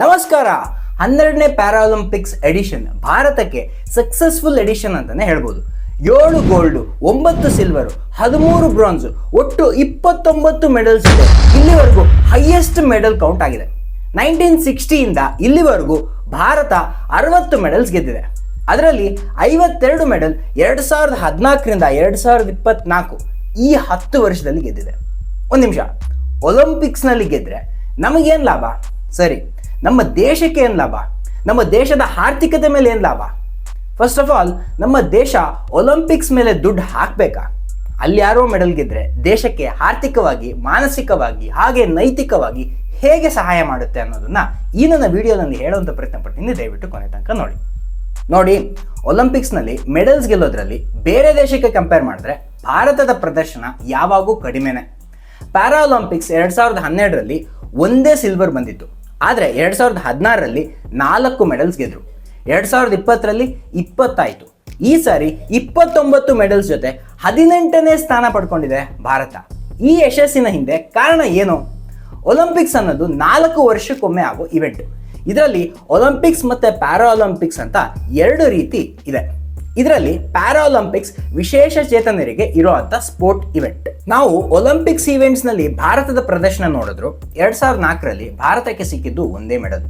ನಮಸ್ಕಾರ. ಹನ್ನೆರಡನೇ Paralympics edition ಭಾರತಕ್ಕೆ ಸಕ್ಸಸ್ಫುಲ್ ಎಡಿಷನ್ ಅಂತಲೇ ಹೇಳ್ಬೋದು. ಏಳು ಗೋಲ್ಡು ಒಂಬತ್ತು ಸಿಲ್ವರು ಹದಿಮೂರು ಬ್ರಾನ್ಸು ಒಟ್ಟು ಇಪ್ಪತ್ತೊಂಬತ್ತು ಮೆಡಲ್ಸ್ ಇದೆ. ಇಲ್ಲಿವರೆಗೂ ಹೈಯೆಸ್ಟ್ ಮೆಡಲ್ ಕೌಂಟ್ ಆಗಿದೆ. ನೈನ್ಟೀನ್ ಸಿಕ್ಸ್ಟಿಯಿಂದ ಇಲ್ಲಿವರೆಗೂ ಭಾರತ ಅರವತ್ತು ಮೆಡಲ್ಸ್ ಗೆದ್ದಿದೆ. ಅದರಲ್ಲಿ ಐವತ್ತೆರಡು ಮೆಡಲ್ ಎರಡು ಸಾವಿರದ ಹದಿನಾಲ್ಕರಿಂದ ಎರಡು ಸಾವಿರದ ಇಪ್ಪತ್ನಾಲ್ಕು ಈ ಹತ್ತು ವರ್ಷದಲ್ಲಿ ಗೆದ್ದಿದೆ. ಒಂದು ನಿಮಿಷ. ಒಲಿಂಪಿಕ್ಸ್ನಲ್ಲಿ ಗೆದ್ದರೆ ನಮಗೇನು ಲಾಭ? ಸರಿ ನಮ್ಮ ದೇಶಕ್ಕೆ ಏನು ಲಾಭ? ನಮ್ಮ ದೇಶದ ಆರ್ಥಿಕತೆ ಮೇಲೆ ಏನು ಲಾಭ? ಫಸ್ಟ್ ಆಫ್ ಆಲ್ ನಮ್ಮ ದೇಶ ಒಲಿಂಪಿಕ್ಸ್ ಮೇಲೆ ದುಡ್ಡು ಹಾಕಬೇಕಾ? ಅಲ್ಲಿ ಯಾರೋ ಮೆಡಲ್ ಗೆದ್ರೆ ದೇಶಕ್ಕೆ ಆರ್ಥಿಕವಾಗಿ, ಮಾನಸಿಕವಾಗಿ, ಹಾಗೆ ನೈತಿಕವಾಗಿ ಹೇಗೆ ಸಹಾಯ ಮಾಡುತ್ತೆ ಅನ್ನೋದನ್ನ ಈ ನನ್ನ ವಿಡಿಯೋನಲ್ಲಿ ಹೇಳುವಂಥ ಪ್ರಯತ್ನ ಪಡ್ತೀನಿ. ದಯವಿಟ್ಟು ಕೊನೆ ತನಕ ನೋಡಿ. ನೋಡಿ ಒಲಿಂಪಿಕ್ಸ್ನಲ್ಲಿ ಮೆಡಲ್ಸ್ ಗೆಲ್ಲೋದ್ರಲ್ಲಿ ಬೇರೆ ದೇಶಕ್ಕೆ ಕಂಪೇರ್ ಮಾಡಿದ್ರೆ ಭಾರತದ ಪ್ರದರ್ಶನ ಯಾವಾಗೂ ಕಡಿಮೆನೆ. ಪ್ಯಾರಾಲಂಪಿಕ್ಸ್ ಎರಡು ಸಾವಿರದ ಹನ್ನೆರಡರಲ್ಲಿ ಒಂದೇ ಸಿಲ್ವರ್ ಬಂದಿತ್ತು. ಆದರೆ ಎರಡು ಸಾವಿರದ ಹದಿನಾರರಲ್ಲಿ ನಾಲ್ಕು ಮೆಡಲ್ಸ್ ಗೆದ್ದರು ಎರಡು ಸಾವಿರದ ಇಪ್ಪತ್ತರಲ್ಲಿ ಇಪ್ಪತ್ತಾಯಿತು. ಈ ಸಾರಿ ಇಪ್ಪತ್ತೊಂಬತ್ತು ಮೆಡಲ್ಸ್ ಜೊತೆ ಹದಿನೆಂಟನೇ ಸ್ಥಾನ ಪಡ್ಕೊಂಡಿದೆ ಭಾರತ. ಈ ಯಶಸ್ಸಿನ ಹಿಂದೆ ಕಾರಣ ಏನು? ಒಲಿಂಪಿಕ್ಸ್ ಅನ್ನೋದು ನಾಲ್ಕು ವರ್ಷಕ್ಕೊಮ್ಮೆ ಆಗೋ ಇವೆಂಟ್. ಇದರಲ್ಲಿ ಒಲಿಂಪಿಕ್ಸ್ ಮತ್ತು ಪ್ಯಾರಾ ಒಲಿಂಪಿಕ್ಸ್ ಅಂತ ಎರಡು ರೀತಿ ಇದೆ. ಇದರಲ್ಲಿ ಪ್ಯಾರಾ ಒಲಿಂಪಿಕ್ಸ್ ವಿಶೇಷ ಚೇತನರಿಗೆ ಇರುವಂತ ಸ್ಪೋರ್ಟ್ ಇವೆಂಟ್ ನಾವು ಒಲಿಂಪಿಕ್ಸ್ ಈವೆಂಟ್ಸ್ನಲ್ಲಿ ಭಾರತದ ಪ್ರದರ್ಶನ ನೋಡಿದ್ರು. ಎರಡ್ ಸಾವಿರದ ನಾಲ್ಕರಲ್ಲಿ ಭಾರತಕ್ಕೆ ಸಿಕ್ಕಿದ್ದು ಒಂದೇ ಮೆಡಲ್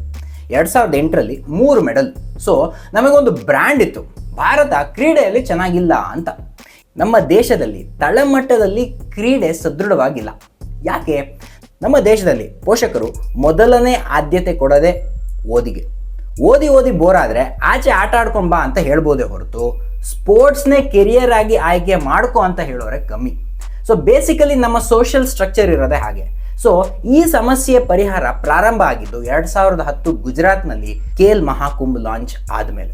ಎರಡ್ ಸಾವಿರದ ಎಂಟರಲ್ಲಿ ಮೂರು ಮೆಡಲ್ ಸೊ ನಮಗೊಂದು ಬ್ರ್ಯಾಂಡ್ ಇತ್ತು. ಭಾರತ ಕ್ರೀಡೆಯಲ್ಲಿ ಚೆನ್ನಾಗಿಲ್ಲ ಅಂತ. ನಮ್ಮ ದೇಶದಲ್ಲಿ ತಳಮಟ್ಟದಲ್ಲಿ ಕ್ರೀಡೆ ಸದೃಢವಾಗಿಲ್ಲ. ಯಾಕೆ? ನಮ್ಮ ದೇಶದಲ್ಲಿ ಪೋಷಕರು ಮೊದಲನೇ ಆದ್ಯತೆ ಕೊಡದೆ ಓದಿಗೆ. ಓದಿ ಓದಿ ಬೋರ್ ಆದರೆ ಆಚೆ ಆಟ ಆಡ್ಕೊಂಡ್ ಬಾ ಅಂತ ಹೇಳ್ಬೋದೇ ಹೊರತು. ಸ್ಪೋರ್ಟ್ಸ್ನೇ ಕೆರಿಯರ್ ಆಗಿ ಆಯ್ಕೆ ಮಾಡ್ಕೊ ಅಂತ ಹೇಳೋರೆ ಕಮ್ಮಿ. ಸೊ ಬೇಸಿಕಲಿ ನಮ್ಮ ಸೋಷಿಯಲ್ ಸ್ಟ್ರಕ್ಚರ್ ಇರೋದೇ ಹಾಗೆ. ಸೊ ಈ ಸಮಸ್ಯೆ ಪರಿಹಾರ ಪ್ರಾರಂಭ ಆಗಿದ್ದು ಎರಡ್ ಸಾವಿರದ ಹತ್ತು ಗುಜರಾತ್ನಲ್ಲಿ ಕೇಲ್ ಮಹಾಕುಂಭ್ ಲಾಂಚ್ ಆದಮೇಲೆ.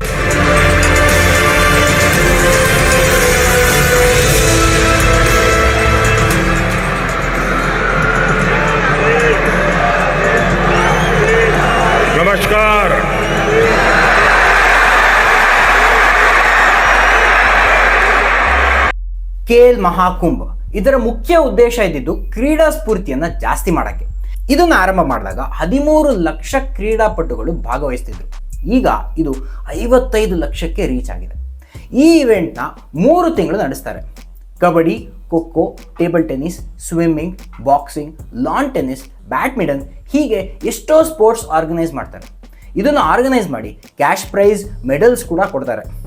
ಕೇಲ್ ಮಹಾಕುಂಭ. ಇದರ ಮುಖ್ಯ ಉದ್ದೇಶ ಇದ್ದಿದ್ದು ಕ್ರೀಡಾ ಸ್ಫೂರ್ತಿಯನ್ನ ಜಾಸ್ತಿ ಮಾಡಕ್ಕೆ. ಇದನ್ನ ಆರಂಭ ಮಾಡಿದಾಗ ಹದಿಮೂರು ಲಕ್ಷ ಕ್ರೀಡಾಪಟುಗಳು ಭಾಗವಹಿಸ್ತಿದ್ರು. ಈಗ ಇದು ಐವತ್ತೈದು ಲಕ್ಷಕ್ಕೆ ರೀಚ್ ಆಗಿದೆ. ಈ ಇವೆಂಟ್ನ ಮೂರು ತಿಂಗಳು ನಡೆಸ್ತಾರೆ. Kabaddi, kho kho, table tennis, swimming, boxing lawn tennis badminton ಹೀಗೆ ಎಷ್ಟೋ ಸ್ಪೋರ್ಟ್ಸ್ ಆರ್ಗನೈಸ್ ಮಾಡ್ತಾರೆ. ಇದನ್ನು ಆರ್ಗನೈಸ್ ಮಾಡಿ ಕ್ಯಾಶ್ ಪ್ರೈಸ್, ಮೆಡಲ್ಸ್ ಕೂಡ ಕೊಡ್ತಾರೆ.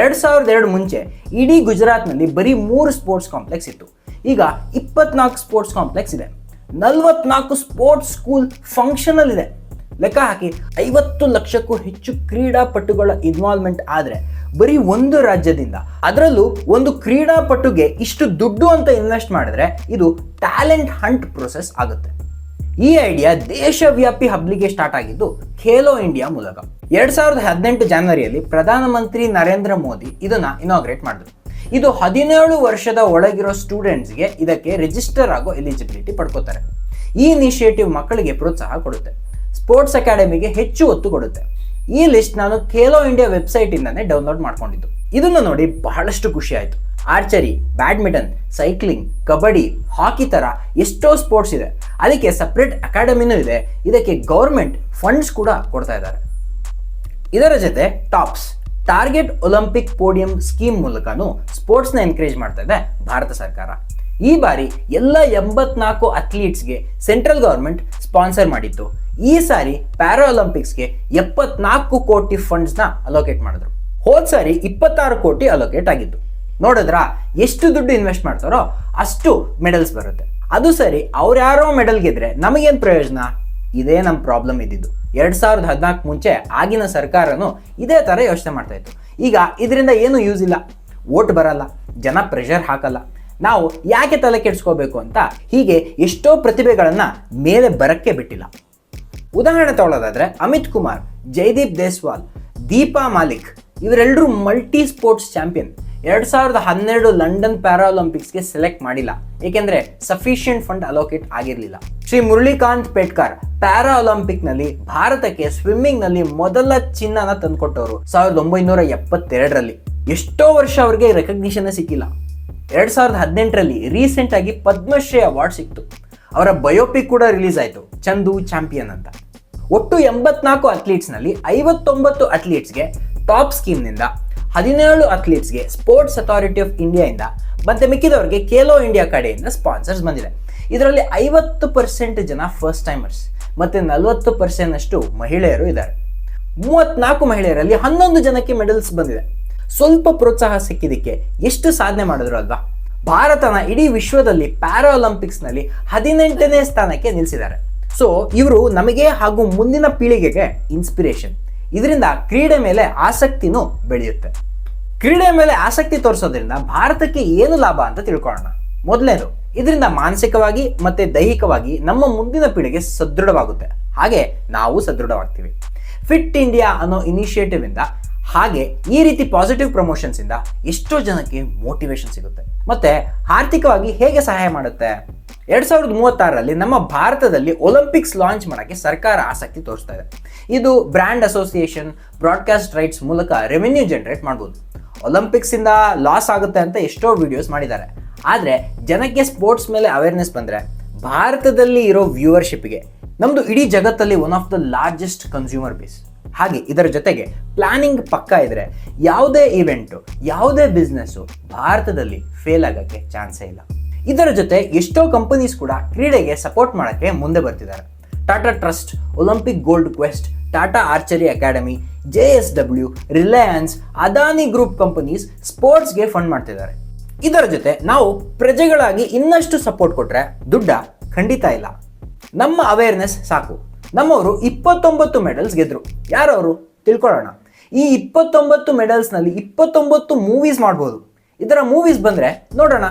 ಎರಡು ಸಾವಿರದ ಎರಡು ಮುಂಚೆ ಇಡೀ ಗುಜರಾತ್ನಲ್ಲಿ ಬರೀ ಮೂರು ಸ್ಪೋರ್ಟ್ಸ್ ಕಾಂಪ್ಲೆಕ್ಸ್ ಇತ್ತು. ಈಗ ಇಪ್ಪತ್ನಾಲ್ಕು ಸ್ಪೋರ್ಟ್ಸ್ ಕಾಂಪ್ಲೆಕ್ಸ್ ಇದೆ. ನಲವತ್ನಾಲ್ಕು ಸ್ಪೋರ್ಟ್ಸ್ ಸ್ಕೂಲ್ ಫಂಕ್ಷನಲ್ ಇದೆ. ಲೆಕ್ಕ ಹಾಕಿ ಐವತ್ತು ಲಕ್ಷಕ್ಕೂ ಹೆಚ್ಚು ಕ್ರೀಡಾಪಟುಗಳ ಇನ್ವಾಲ್ವ್ಮೆಂಟ್ ಆದರೆ ಬರೀ ಒಂದು ರಾಜ್ಯದಿಂದ ಅದರಲ್ಲೂ ಒಂದು ಕ್ರೀಡಾಪಟುಗೆ ಇಷ್ಟು ದುಡ್ಡು ಅಂತ ಇನ್ವೆಸ್ಟ್ ಮಾಡಿದ್ರೆ ಇದು ಟ್ಯಾಲೆಂಟ್ ಹಂಟ್ ಪ್ರೊಸೆಸ್ ಆಗುತ್ತೆ. ಈ ಐಡಿಯಾ ದೇಶವ್ಯಾಪಿ ಹಬ್ಲಿಗೆ ಸ್ಟಾರ್ಟ್ ಆಗಿದ್ದು ಖೇಲೋ ಇಂಡಿಯಾ ಮೂಲಕ. ಎರಡ್ ಸಾವಿರದ ಹದಿನೆಂಟು ಜನವರಿಯಲ್ಲಿ ಪ್ರಧಾನಮಂತ್ರಿ ನರೇಂದ್ರ ಮೋದಿ ಇದನ್ನ ಇನಾಗ್ರೇಟ್ ಮಾಡಿದ್ರು. ಇದು ಹದಿನೇಳು ವರ್ಷದ ಒಳಗಿರೋ ಸ್ಟೂಡೆಂಟ್ಸ್ಗೆ ಇದಕ್ಕೆ ರಿಜಿಸ್ಟರ್ ಆಗೋ ಎಲಿಜಿಬಿಲಿಟಿ ಪಡ್ಕೋತಾರೆ. ಈ ಇನಿಷಿಯೇಟಿವ್ ಮಕ್ಕಳಿಗೆ ಪ್ರೋತ್ಸಾಹ ಕೊಡುತ್ತೆ. ಸ್ಪೋರ್ಟ್ಸ್ ಅಕಾಡೆಮಿಗೆ ಹೆಚ್ಚು ಒತ್ತು ಕೊಡುತ್ತೆ. ಈ ಲಿಸ್ಟ್ ನಾನು ಖೇಲೋ ಇಂಡಿಯಾ ವೆಬ್ಸೈಟ್ ಇಂದಾನೆ ಡೌನ್ಲೋಡ್ ಮಾಡ್ಕೊಂಡಿದ್ದು. ಇದನ್ನು ನೋಡಿ ಬಹಳಷ್ಟು ಖುಷಿ ಆಯ್ತು. Archery, badminton, cycling, kabaddi, hockey ಥರ ಎಷ್ಟೋ ಸ್ಪೋರ್ಟ್ಸ್ ಇದೆ. ಅದಕ್ಕೆ ಸಪ್ರೇಟ್ ಅಕಾಡೆಮಿನೂ ಇದೆ. ಇದಕ್ಕೆ ಗೌರ್ಮೆಂಟ್ ಫಂಡ್ಸ್ ಕೂಡ ಕೊಡ್ತಾ ಇದ್ದಾರೆ. ಇದರ ಜೊತೆ TOPS, target Olympic podium scheme ಮೂಲಕನೂ ಸ್ಪೋರ್ಟ್ಸ್ನ ಎನ್ಕರೇಜ್ ಮಾಡ್ತಾ ಇದೆ ಭಾರತ ಸರ್ಕಾರ. ಈ ಬಾರಿ ಎಲ್ಲ ಎಂಬತ್ನಾಲ್ಕು ಅಥ್ಲೀಟ್ಸ್ಗೆ ಸೆಂಟ್ರಲ್ ಗೌರ್ಮೆಂಟ್ ಸ್ಪಾನ್ಸರ್ ಮಾಡಿತ್ತು. ಈ ಸಾರಿ ಪ್ಯಾರಾ ಒಲಿಂಪಿಕ್ಸ್ಗೆ ಎಪ್ಪತ್ನಾಲ್ಕು ಕೋಟಿ ಫಂಡ್ಸ್ನ ಅಲೋಕೇಟ್ ಮಾಡಿದ್ರು. ಹೋದ್ ಸಾರಿ ಇಪ್ಪತ್ತಾರು ಕೋಟಿ ಅಲೋಕೇಟ್ ಆಗಿತ್ತು. ನೋಡಿದ್ರ? ಎಷ್ಟು ದುಡ್ಡು ಇನ್ವೆಸ್ಟ್ ಮಾಡ್ತಾರೋ ಅಷ್ಟು ಮೆಡಲ್ಸ್ ಬರುತ್ತೆ. ಅದು ಸರಿ ಅವ್ರ್ಯಾರೋ ಮೆಡಲ್ ಗೆದ್ರೆ ನಮಗೇನು ಪ್ರಯೋಜನ? ಇದೇ ನಮ್ಮ ಪ್ರಾಬ್ಲಮ್ ಇದ್ದಿದ್ದು. ಎರಡ್ ಸಾವಿರದ ಹದಿನಾಲ್ಕು ಮುಂಚೆ ಆಗಿನ ಸರ್ಕಾರನು ಇದೇ ಥರ ಯೋಚನೆ ಮಾಡ್ತಾ ಇತ್ತು. ಈಗ ಇದರಿಂದ ಏನು ಯೂಸ್ ಇಲ್ಲ. ಓಟ್ ಬರಲ್ಲ. ಜನ ಪ್ರೆಷರ್ ಹಾಕಲ್ಲ. ನಾವು ಯಾಕೆ ತಲೆ ಕೆಡಿಸ್ಕೋಬೇಕು ಅಂತ ಹೀಗೆ ಎಷ್ಟೋ ಪ್ರತಿಭೆಗಳನ್ನ ಮೇಲೆ ಬರಕ್ಕೆ ಬಿಟ್ಟಿಲ್ಲ. ಉದಾಹರಣೆ ತಗೊಳ್ಳೋದಾದ್ರೆ ಅಮಿತ್ ಕುಮಾರ್, ಜೈದೀಪ್ ದೇಸ್ವಾಲ್, ದೀಪಾ ಮಾಲಿಕ್ ಇವರೆಲ್ಲರೂ ಮಲ್ಟಿ ಸ್ಪೋರ್ಟ್ಸ್ ಚಾಂಪಿಯನ್ ಎರಡ್ ಸಾವಿರದ ಹನ್ನೆರಡು ಲಂಡನ್ ಪ್ಯಾರಾಒಲಿಂಪಿಕ್ಸ್ಗೆ ಸೆಲೆಕ್ಟ್ ಮಾಡಿಲ್ಲ. ಏಕೆಂದ್ರೆ ಸಫಿಷಿಯಂಟ್ ಫಂಡ್ ಅಲೋಕೇಟ್ ಆಗಿರಲಿಲ್ಲ. ಶ್ರೀ ಮುರಳಿಕಾಂತ್ ಪೇಟ್ಕರ್ ಪ್ಯಾರಾ ನಲ್ಲಿ ಭಾರತಕ್ಕೆ ಸ್ವಿಮ್ಮಿಂಗ್ನಲ್ಲಿ ಮೊದಲ ಚಿನ್ನನ ತಂದುಕೊಟ್ಟವರು ಸಾವಿರದ ಒಂಬೈನೂರ ಎಪ್ಪತ್ತೆರಡರಲ್ಲಿ. ಎಷ್ಟೋ ವರ್ಷ ಅವರಿಗೆ ರೆಕಗ್ನಿಷನ್ ಸಿಕ್ಕಿಲ್ಲ. ಎರಡ್ ಸಾವಿರದ ಹದಿನೆಂಟರಲ್ಲಿ ರೀಸೆಂಟ್ ಆಗಿ ಪದ್ಮಶ್ರೀ ಅವಾರ್ಡ್ ಸಿಕ್ತು. ಅವರ ಬಯೋಪಿಕ್ ಕೂಡ ರಿಲೀಸ್ ಆಯಿತು. ಚಂದು ಚಾಂಪಿಯನ್ ಅಂತ. ಒಟ್ಟು ಎಂಬತ್ನಾಲ್ಕು ಅಥ್ಲೀಟ್ಸ್ನಲ್ಲಿ ಐವತ್ತೊಂಬತ್ತು ಅಥ್ಲೀಟ್ಸ್ಗೆ ಟಾಪ್ ಸ್ಕೀಮ್ನಿಂದ ಹದಿನೇಳು ಅಥ್ಲೀಟ್ಸ್ಗೆ ಸ್ಪೋರ್ಟ್ಸ್ ಅಥಾರಿಟಿ ಆಫ್ ಇಂಡಿಯಾಯಿಂದ ಮತ್ತೆ ಮಿಕ್ಕಿದವರಿಗೆ ಖೇಲೋ ಇಂಡಿಯಾ ಕಡೆಯಿಂದ ಸ್ಪಾನ್ಸರ್ಸ್ ಬಂದಿದೆ. ಇದರಲ್ಲಿ ಐವತ್ತು ಪರ್ಸೆಂಟ್ ಜನ ಫಸ್ಟ್ ಟೈಮರ್ಸ್ ಮತ್ತೆ ನಲವತ್ತು ಪರ್ಸೆಂಟ್ ಅಷ್ಟು ಮಹಿಳೆಯರು ಇದ್ದಾರೆ. ಮೂವತ್ನಾಲ್ಕು ಮಹಿಳೆಯರಲ್ಲಿ ಹನ್ನೊಂದು ಜನಕ್ಕೆ ಮೆಡಲ್ಸ್ ಬಂದಿದೆ. ಸ್ವಲ್ಪ ಪ್ರೋತ್ಸಾಹ ಸಿಕ್ಕಿದ್ದಕ್ಕೆ ಎಷ್ಟು ಸಾಧನೆ ಮಾಡಿದ್ರು ಅಲ್ವಾ? ಭಾರತನ ಇಡೀ ವಿಶ್ವದಲ್ಲಿ ಪ್ಯಾರಾ ಒಲಿಂಪಿಕ್ಸ್ನಲ್ಲಿ ಹದಿನೆಂಟನೇ ಸ್ಥಾನಕ್ಕೆ ನಿಲ್ಲಿಸಿದ್ದಾರೆ ಸೊ ಇವರು ನಮಗೆ ಹಾಗೂ ಮುಂದಿನ ಪೀಳಿಗೆಗೆ ಇನ್ಸ್ಪಿರೇಷನ್ ಇದರಿಂದ ಕ್ರೀಡೆ ಮೇಲೆ ಆಸಕ್ತಿನೂ ಬೆಳೆಯುತ್ತೆ. ಕ್ರೀಡೆ ಮೇಲೆ ಆಸಕ್ತಿ ತೋರಿಸೋದ್ರಿಂದ ಭಾರತಕ್ಕೆ ಏನು ಲಾಭ ಅಂತ ತಿಳ್ಕೊಳ್ಳೋಣ. ಮೊದಲನೇದು, ಇದರಿಂದ ಮಾನಸಿಕವಾಗಿ ಮತ್ತೆ ದೈಹಿಕವಾಗಿ ನಮ್ಮ ಮುಂದಿನ ಪೀಳಿಗೆ ಸದೃಢವಾಗುತ್ತೆ. ಹಾಗೆ ನಾವು ಸದೃಢವಾಗ್ತೀವಿ. ಫಿಟ್ ಇಂಡಿಯಾ ಅನ್ನೋ ಇನಿಷಿಯೇಟಿವ್ ಇಂದ ಹಾಗೆ ಈ ರೀತಿ ಪಾಸಿಟಿವ್ ಪ್ರಮೋಷನ್ಸ್ ಇಂದ ಎಷ್ಟೋ ಜನಕ್ಕೆ ಮೋಟಿವೇಶನ್ ಸಿಗುತ್ತೆ. ಮತ್ತೆ ಆರ್ಥಿಕವಾಗಿ ಹೇಗೆ ಸಹಾಯ ಮಾಡುತ್ತೆ? ಎರಡ್ ಸಾವಿರದ ಮೂವತ್ತಾರರಲ್ಲಿ ನಮ್ಮ ಭಾರತದಲ್ಲಿ ಒಲಿಂಪಿಕ್ಸ್ ಲಾಂಚ್ ಮಾಡೋಕ್ಕೆ ಸರ್ಕಾರ ಆಸಕ್ತಿ ತೋರಿಸ್ತಾ ಇದೆ. ಇದು ಬ್ರ್ಯಾಂಡ್ ಅಸೋಸಿಯೇಷನ್ ಬ್ರಾಡ್ಕಾಸ್ಟ್ ರೈಟ್ಸ್ ಮೂಲಕ ರೆವೆನ್ಯೂ ಜನರೇಟ್ ಮಾಡ್ಬೋದು. ಒಲಿಂಪಿಕ್ಸ್ ಇಂದ ಲಾಸ್ ಆಗುತ್ತೆ ಅಂತ ಎಷ್ಟೋ ವಿಡಿಯೋಸ್ ಮಾಡಿದ್ದಾರೆ. ಆದರೆ ಜನಕ್ಕೆ ಸ್ಪೋರ್ಟ್ಸ್ ಮೇಲೆ ಅವೇರ್ನೆಸ್ ಬಂದರೆ ಭಾರತದಲ್ಲಿ ಇರೋ ವ್ಯೂವರ್ಶಿಪ್ಗೆ ನಮ್ಮದು ಇಡೀ ಜಗತ್ತಲ್ಲಿ one of the largest consumer base ಹಾಗೆ ಇದರ ಜೊತೆಗೆ ಪ್ಲಾನಿಂಗ್ ಪಕ್ಕ ಇದ್ರೆ ಯಾವುದೇ ಇವೆಂಟು ಯಾವುದೇ ಬಿಸ್ನೆಸ್ಸು ಭಾರತದಲ್ಲಿ ಫೇಲ್ ಆಗೋಕ್ಕೆ ಚಾನ್ಸೇ ಇಲ್ಲ. ಇದರ ಜೊತೆ ಎಷ್ಟೋ ಕಂಪನೀಸ್ ಕೂಡ ಕ್ರೀಡೆಗೆ ಸಪೋರ್ಟ್ ಮಾಡೋಕ್ಕೆ ಮುಂದೆ ಬರ್ತಿದ್ದಾರೆ. Tata Trust Olympic Gold Quest Tata archery academy J S W Reliance Adani group companies ಸ್ಪೋರ್ಟ್ಸ್ಗೆ fund ಮಾಡ್ತಿದ್ದಾರೆ. ಇದರ ಜೊತೆ ನಾವು ಪ್ರಜೆಗಳಾಗಿ ಇನ್ನಷ್ಟು ಸಪೋರ್ಟ್ ಕೊಟ್ಟರೆ ದುಡ್ಡ ಖಂಡಿತ ಇಲ್ಲ. ನಮ್ಮ ಅವೇರ್ನೆಸ್ ಸಾಕು. ನಮ್ಮವರು ಇಪ್ಪತ್ತೊಂಬತ್ತು ಮೆಡಲ್ಸ್ ಗೆದ್ರು. ಯಾರವರು? ತಿಳ್ಕೊಳ್ಳೋಣ. ಈ ಇಪ್ಪತ್ತೊಂಬತ್ತು ಮೆಡಲ್ಸ್ನಲ್ಲಿ ಇಪ್ಪತ್ತೊಂಬತ್ತು ಮೂವೀಸ್ ಮಾಡ್ಬೋದು. ಇದರ ಮೂವೀಸ್ ಬಂದರೆ ನೋಡೋಣ.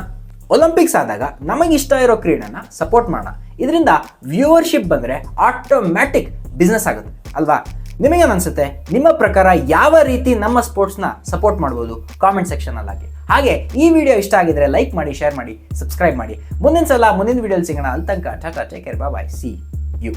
ಒಲಿಂಪಿಕ್ಸ್ ಆದಾಗ ನಮಗಿಷ್ಟ ಇರೋ ಕ್ರೀಡೆನ ಸಪೋರ್ಟ್ ಮಾಡೋಣ. ಇದರಿಂದ ವ್ಯೂವರ್ಶಿಪ್ ಬಂದರೆ ಆಟೋಮ್ಯಾಟಿಕ್ ಬಿಸ್ನೆಸ್ ಆಗುತ್ತೆ. ಅಲ್ವಾ? ನಿಮಗೇನನ್ಸುತ್ತೆ ನಿಮ್ಮ ಪ್ರಕಾರ ಯಾವ ರೀತಿ ನಮ್ಮ ಸ್ಪೋರ್ಟ್ಸ್ನ ಸಪೋರ್ಟ್ ಮಾಡ್ಬೋದು? ಕಾಮೆಂಟ್ ಸೆಕ್ಷನಲ್ಲಾಗಿ ಹಾಗೆ ಈ ವಿಡಿಯೋ ಇಷ್ಟ ಆಗಿದ್ರೆ ಲೈಕ್ ಮಾಡಿ ಶೇರ್ ಮಾಡಿ ಸಬ್ಸ್ಕ್ರೈಬ್ ಮಾಡಿ. ಮುಂದಿನ ಸಲ, ಮುಂದಿನ ವಿಡಿಯೋಲಿ ಸಿಗೋಣ. Tata take care bye see you